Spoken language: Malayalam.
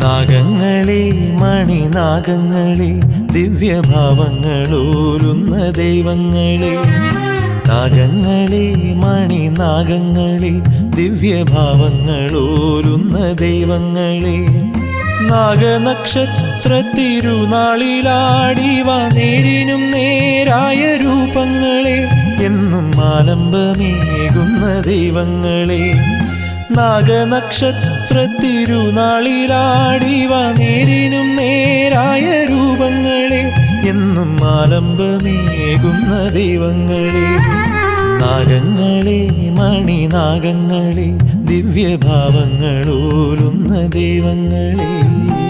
നാഗങ്ങളെ മണിനാഗങ്ങളെ ദിവ്യഭാവങ്ങളൂരുന്ന ദൈവങ്ങളെ. നാഗങ്ങളെ മണിനാഗങ്ങളെ ദിവ്യഭാവങ്ങളൂരുന്ന ദൈവങ്ങളെ. നാഗനക്ഷത്ര തിരുനാളിലാടിവ നേരിനും നേരായ രൂപങ്ങളെ. എന്നും ആലംബമേകുന്ന ദൈവങ്ങളെ. നാഗനക്ഷത്ര തിരുനാളിലാടി നേരിനും നേരായ രൂപങ്ങളെ എന്നും ആലംബമേകുന്ന ദൈവങ്ങളെ. നാഗങ്ങളെ മണിനാഗങ്ങളെ ദിവ്യഭാവങ്ങളോലുന്ന ദൈവങ്ങളെ.